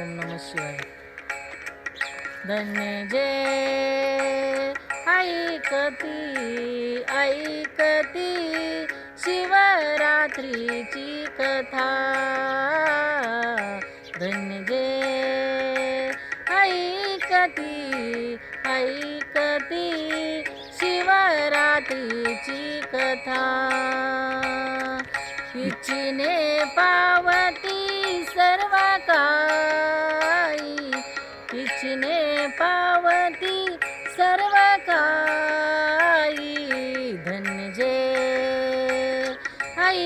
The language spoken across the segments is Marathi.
ओम नम शिवाय धन्य जे ऐकती ऐकती शिवरात्रीची कथा. धन्य जय ऐकती ऐकती शिवरात्रीची कथा.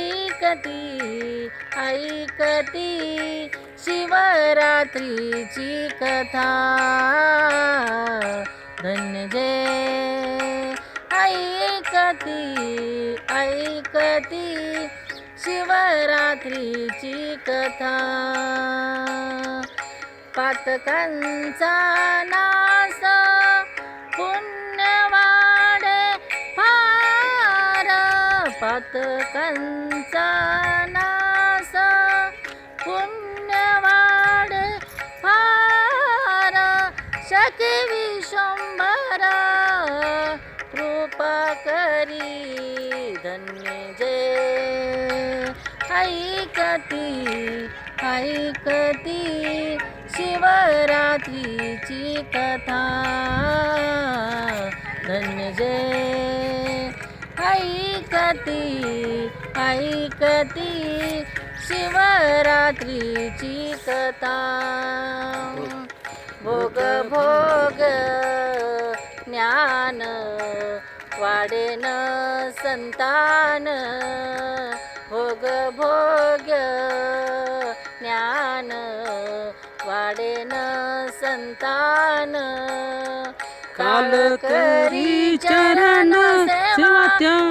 ऐकती ऐकती शिवरात्रीची कथा? धन्य जे ऐकती ऐकती शिवरात्रीची कथा? पातकांचा ना पातकांचा नाश पुण्यवाडे फार शके विशंभर कृपा करी धन्य जय ऐकती ऐकती शिवरात्रीची कथा धन्य जय ऐकती ऐकती शिवरात्रीची कथा. भोग भोग ज्ञान वाढेन संतान. भोग भोग ज्ञान वाढेन संतान. काल करी चरण सेवा त्या-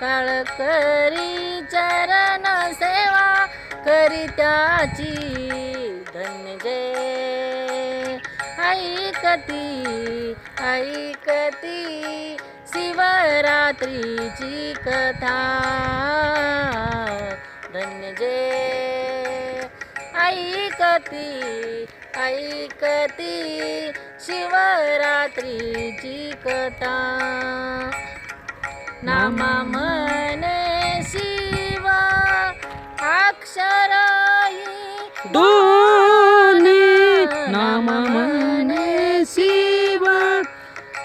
काळ करी चरण सेवा करीत्याची धन्य जय ऐकती ऐकती शिवरात्रीची कथा. धन्य जय ऐकती ऐकती शिवरात्रीची कथा. नामा म्हणे शिव अक्षरही दोन्ही नाम म्हणे शिव.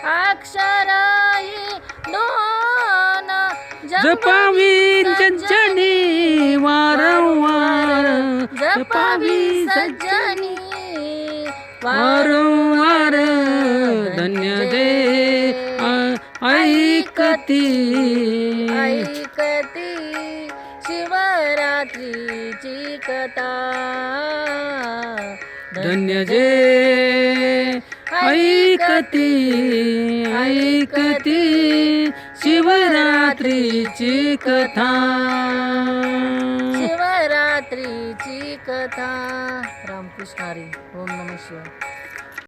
अक्षरही दोन. जपावी चंचणी वारंवार. जपावी सज्जनी वारंवार धन्य दे ऐकती. ऐकती. शिवरात्रीची कथा. धन्य जे ऐकती. ऐकती. शिवरात्रीची कथा. शिवरात्रीची कथा. रामकृष्ण हरी ओम नम शिवाय.